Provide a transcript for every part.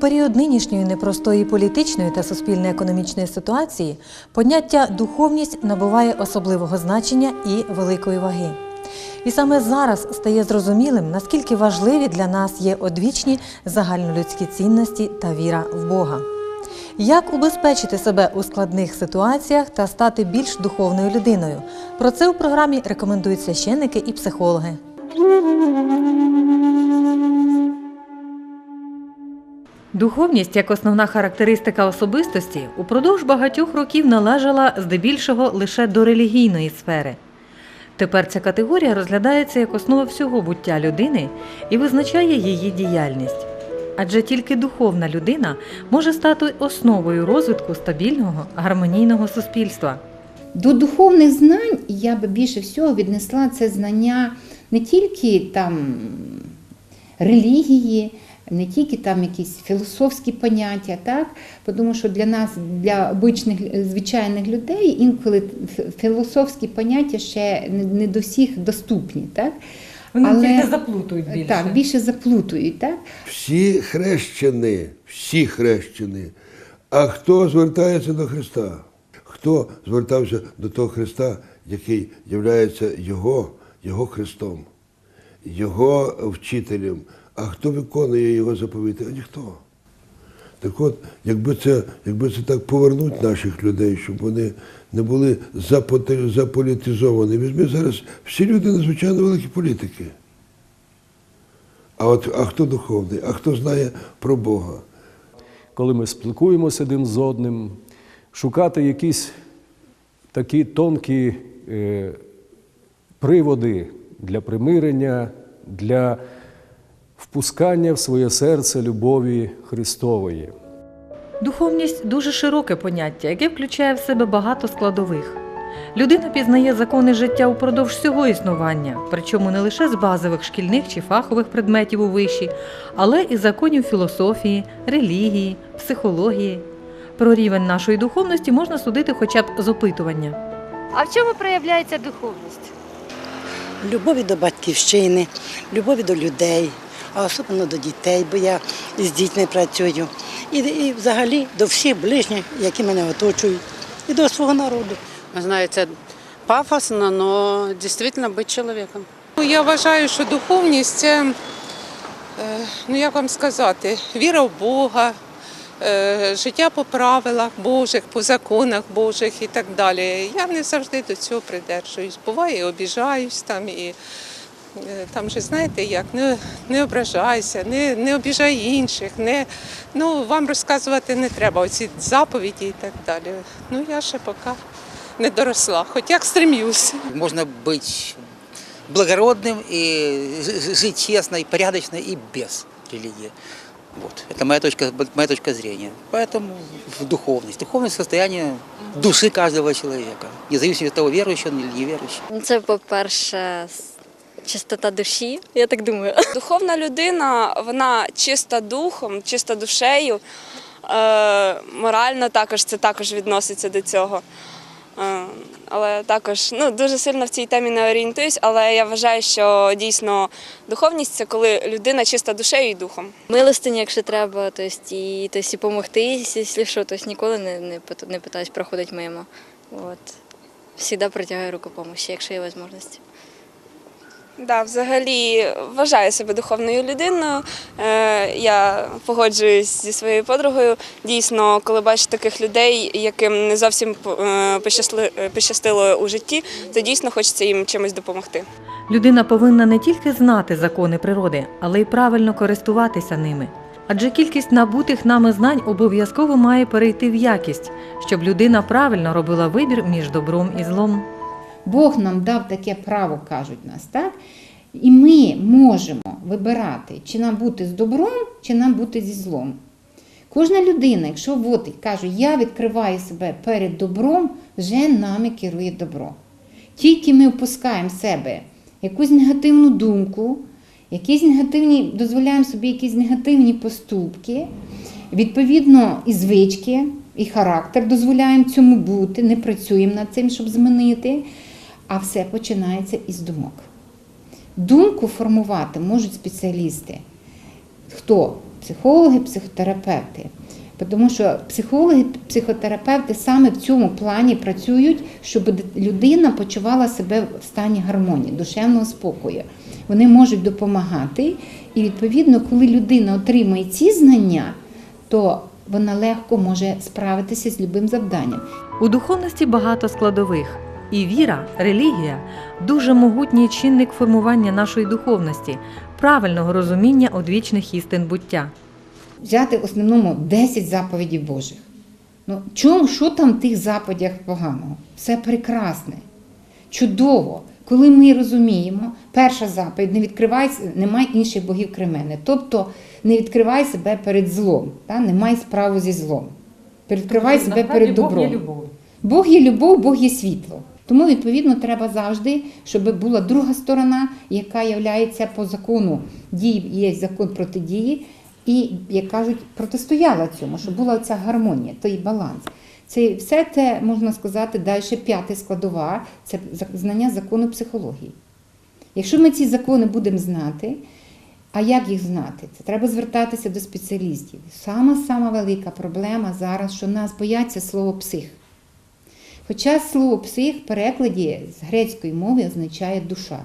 період нинішньої непростої політичної та суспільно-економічної ситуації поняття духовність набуває особливого значення і великої ваги. І саме зараз стає зрозумілим, наскільки важливі для нас є одвічні загальнолюдські цінності та віра в Бога. Як убезпечити себе у складних ситуаціях та стати більш духовною людиною? Про це у програмі рекомендують священники і психологи. Духовність як основна характеристика особистості упродовж багатьох років належала здебільшого лише до релігійної сфери. Тепер ця категорія розглядається як основа всього буття людини і визначає її діяльність. Адже тільки духовна людина може стати основою розвитку стабільного гармонійного суспільства. До духовних знань я би більше всього віднесла це знання не тільки там релігії, не тільки там якісь філософські поняття, так? тому що для нас, для обичних звичайних людей, інколи філософські поняття ще не, до всіх доступні. Так? заплутують Так, більше заплутують. Так? Всі хрещені, всі хрещені. А хто звертається до Христа? Хто звертався до того Христа, який є Його, Його Христом, Його вчителем? А хто виконує Його заповіти? А ніхто. Так от, якби це, якби це так повернути наших людей, щоб вони не були заполітизовані. Візьми зараз всі люди надзвичайно великі політики. А от а хто духовний, а хто знає про Бога? коли ми спілкуємося один з одним, шукати якісь такі тонкі е, приводи для примирення, для впускання в своє серце любові Христової. Духовність дуже широке поняття, яке включає в себе багато складових. Людина пізнає закони життя упродовж всього існування, причому не лише з базових шкільних чи фахових предметів у виші, але і законів філософії, релігії, психології. Про рівень нашої духовності можна судити хоча б з опитування. А в чому проявляється духовність? любові до батьківщини, любові до людей, а особливо до дітей, бо я з дітьми працюю. І, і взагалі до всіх ближніх, які мене оточують, і до свого народу. Ви знаєте, пафосно, але дійсно бути чоловіком. Ну, Я вважаю, що духовність це, е, ну як вам сказати, віра в Бога, е, життя по правилах Божих, по законах Божих і так далі. Я не завжди до цього придержуюсь. Буває, і обіжаюсь там і. е, Там же знаєте як, не, не ображайся, не, не обіжай інших, не, ну, вам розказувати не треба оці заповіді і так далі. Ну я ще поки не доросла, хоч як стремлюсь. Можно быть благородным и ж- жить честно и порядочно и без религии. Вот. Это моя точка, моя точка зрения. Поэтому в духовность. Духовность состояние души каждого человека. Независимо от того, верующий он или неверующий. Ну, Це, по-перше, с- чистота душі, я так думаю. Духовна людина, вона чиста духом, чиста душею. Е, морально також це також відноситься до цього. Е, але також ну, дуже сильно в цій темі не орієнтуюсь, але я вважаю, що дійсно духовність це коли людина чиста душею і духом. Милостині, якщо треба, то есть, і, то есть, і помогти, якщо що, то есть, ніколи не, не, не питаюсь проходити мимо. От. Всегда протягую руку помощі, якщо є можливість. Да, взагалі вважаю себе духовною людиною. Е, я погоджуюсь зі своєю подругою. Дійсно, коли бачу таких людей, яким не зовсім е, е, пощастило у житті, то дійсно хочеться їм чимось допомогти. Людина повинна не тільки знати закони природи, але й правильно користуватися ними. Адже кількість набутих нами знань обов'язково має перейти в якість, щоб людина правильно робила вибір між добром і злом. Бог нам дав таке право, кажуть нас, так? І ми можемо вибирати, чи нам бути з добром, чи нам бути зі злом. Кожна людина, якщо от каже, я відкриваю себе перед добром, вже нами керує добро. Тільки ми впускаємо в себе якусь негативну думку, якісь негативні, дозволяємо собі якісь негативні поступки, відповідно, і звички, і характер дозволяємо цьому бути, не працюємо над цим, щоб змінити, а все починається із думок. Думку формувати можуть спеціалісти. Хто? психологи, психотерапевти. Тому що психологи, психотерапевти саме в цьому плані працюють, щоб людина почувала себе в стані гармонії, душевного спокою. Вони можуть допомагати, і відповідно, коли людина отримує ці знання, то вона легко може справитися з любим завданням. У духовності багато складових. І віра, релігія дуже могутній чинник формування нашої духовності, правильного розуміння одвічних істин буття. взяти в основному 10 заповідей Божих. Ну, чому, що там в тих заповідях поганого? Все прекрасне, чудово. Коли ми розуміємо, перша заповідь не відкривай, немає інших богів крім мене. Тобто не відкривай себе перед злом, та? не май справу зі злом. Відкривай себе перед добром. Бог є любов, Бог є світло. Тому, відповідно, треба завжди, щоб була друга сторона, яка є по закону дії, є закон протидії, і, як кажуть, протистояла цьому, щоб була ця гармонія, той баланс. Це все те, можна сказати, далі п'ята складова це знання закону психології. Якщо ми ці закони будемо знати, а як їх знати? Це треба звертатися до спеціалістів. Сама сама велика проблема зараз, що нас бояться слово псих. Хоча слово псих в перекладі з грецької мови означає душа.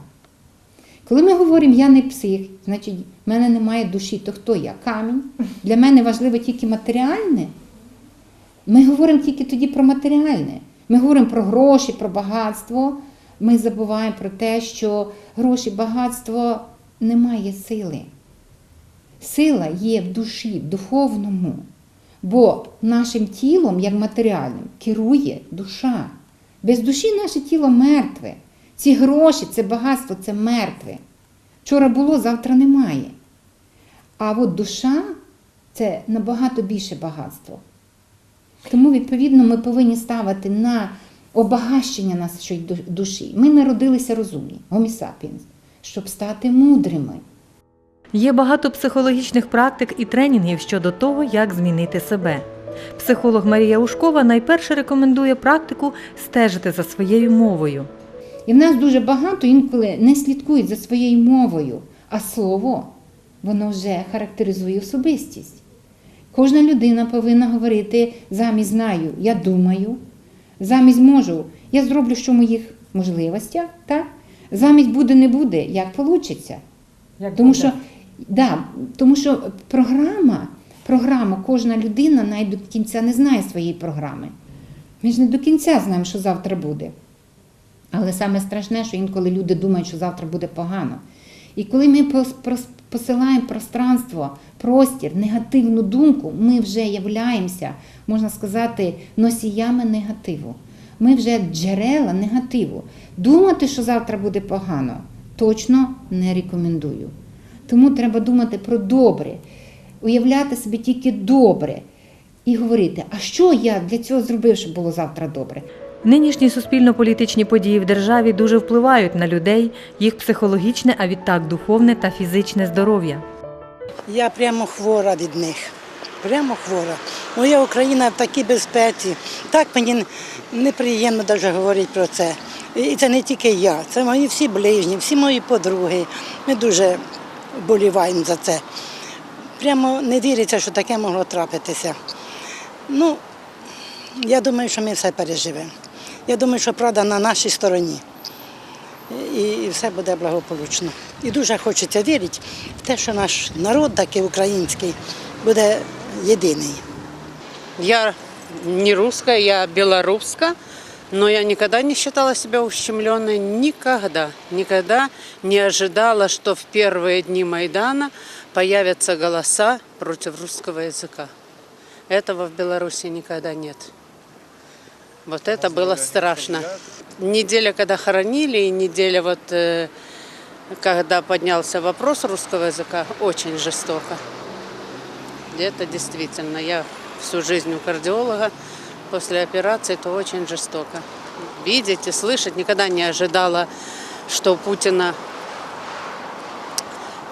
Коли ми говоримо я не псих, значить в мене немає душі, то хто я? Камінь. Для мене важливо тільки матеріальне. Ми говоримо тільки тоді про матеріальне. Ми говоримо про гроші, про багатство. Ми забуваємо про те, що гроші, багатство не має сили. Сила є в душі, в духовному. Бо нашим тілом, як матеріальним, керує душа. Без душі наше тіло мертве. Ці гроші, це багатство, це мертве. Вчора було, завтра немає. А от душа це набагато більше багатство. Тому, відповідно, ми повинні ставити на обагащення нашої душі. Ми народилися розумні, гомісапіенс, щоб стати мудрими. Є багато психологічних практик і тренінгів щодо того, як змінити себе. Психолог Марія Ушкова найперше рекомендує практику стежити за своєю мовою. І в нас дуже багато інколи не слідкують за своєю мовою, а слово воно вже характеризує особистість. Кожна людина повинна говорити замість знаю, я думаю, замість можу, я зроблю, що в моїх можливостях, так? замість буде, не буде, як вийде. Тому що, да, тому що програма, програма, кожна людина навіть до кінця не знає своєї програми. Ми ж не до кінця знаємо, що завтра буде. Але саме страшне, що інколи люди думають, що завтра буде погано. І коли ми посилаємо пространство, простір, негативну думку, ми вже являємося, можна сказати, носіями негативу. Ми вже джерела негативу. Думати, що завтра буде погано, точно не рекомендую. Тому треба думати про добре, уявляти собі тільки добре і говорити, а що я для цього зробив, щоб було завтра добре. Нинішні суспільно-політичні події в державі дуже впливають на людей, їх психологічне, а відтак духовне та фізичне здоров'я. Я прямо хвора від них. Прямо хвора. Моя Україна в такій безпеці. Так мені неприємно навіть говорити про це. І це не тільки я, це мої всі ближні, всі мої подруги. Ми дуже боліваємо за це. Прямо не віриться, що таке могло трапитися. Ну, я думаю, що ми все переживемо. Я думаю, що правда на нашій стороні. І, все буде благополучно. І дуже хочеться вірити в те, що наш народ, такий український, буде єдиний. Я не русская, я белорусска, но я никогда не считала себя ущемленной. Никогда, никогда не ожидала, что в первые дни Майдана появятся голоса против русского языка. Этого в Беларуси никогда нет. Вот это было страшно. Неделя, когда хоронили, и неделя, вот, э, когда поднялся вопрос русского языка, очень жестоко. Это действительно, я всю жизнь у кардиолога, после операции это очень жестоко. Видеть и слышать, никогда не ожидала, что у Путина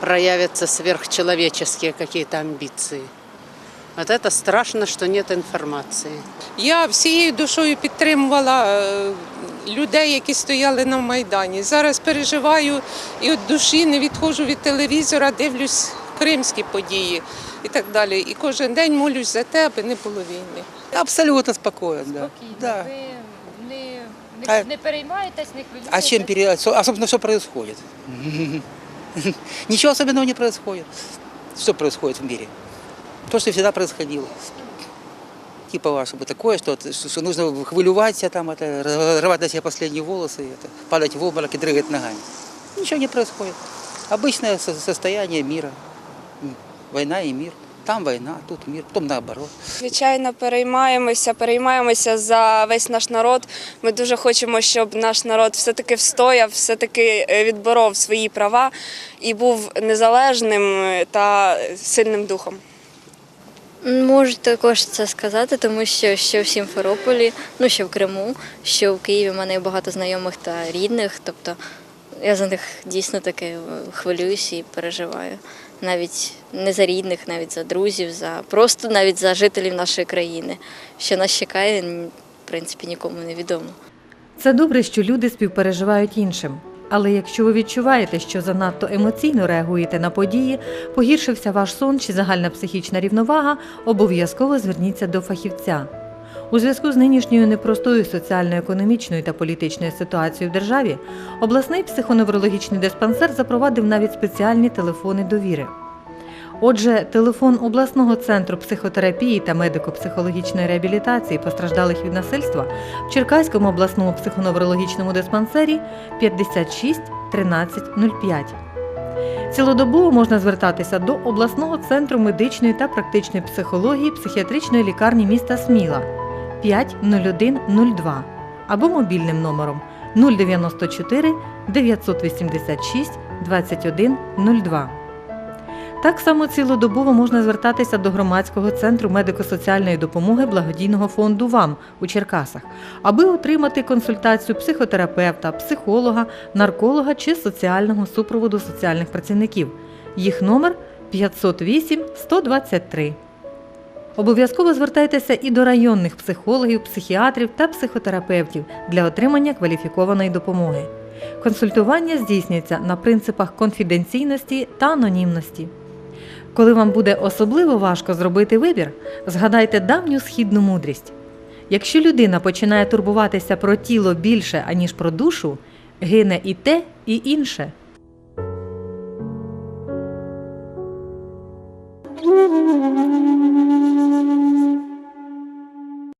проявятся сверхчеловеческие какие-то амбиции. Вот это страшно, что нет информации. Я всією душою підтримувала е, людей, які стояли на Майдані. Зараз переживаю і від душі не відходжу від телевізора, дивлюсь кримські події. і так далі. І кожен день молюсь за те, аби не було війни. Абсолютно спокоен, да. Да. не, А- не переймаєтесь, не хвилюєтесь? А чем пере... А собственно, что происходит? Ничего особенного не происходит. Что происходит в мире? То, что всегда происходило. Типа вашего такое, что, что нужно хвилюваться, там, это, рвать на себе последние волосы, это, падать в обморок и дрыгать ногами. Ничего не происходит. Обычное со- состояние мира. М, Война и мир. Там война, тут мир, потом наоборот. Звичайно, переймаємося, переймаємося за весь наш народ. Ми дуже хочемо, щоб наш народ все-таки встояв, все-таки е, відборов свої права і був незалежним е, та сильним духом. Можу також це сказати, тому що ще в Сімферополі, ну ще в Криму, що в Києві в мене багато знайомих та рідних. Тобто я за них дійсно таки е, хвилююся і переживаю. Навіть не за рідних, навіть за друзів, за просто навіть за жителів нашої країни. Що нас чекає, в принципі, нікому не відомо. Це добре, що люди співпереживають іншим. Але якщо ви відчуваєте, що занадто емоційно реагуєте на події, погіршився ваш сон чи загальна психічна рівновага, обов'язково зверніться до фахівця. У зв'язку з нинішньою непростою соціально-економічною та політичною ситуацією в державі, обласний психоневрологічний диспансер запровадив навіть спеціальні телефони довіри. Отже, телефон обласного центру психотерапії та медико-психологічної реабілітації постраждалих від насильства в Черкаському обласному психоневрологічному диспансері 56 13 05. Цілодобово можна звертатися до обласного центру медичної та практичної психології психіатричної лікарні міста Сміла 50102 або мобільним номером 094 986 2102. Так само цілодобово можна звертатися до громадського центру медико-соціальної допомоги благодійного фонду ВАМ у Черкасах, аби отримати консультацію психотерапевта, психолога, нарколога чи соціального супроводу соціальних працівників. Їх номер 508 123. Обов'язково звертайтеся і до районних психологів, психіатрів та психотерапевтів для отримання кваліфікованої допомоги. Консультування здійснюється на принципах конфіденційності та анонімності. Коли вам буде особливо важко зробити вибір, згадайте давню східну мудрість. Якщо людина починає турбуватися про тіло більше, аніж про душу, гине і те, і інше.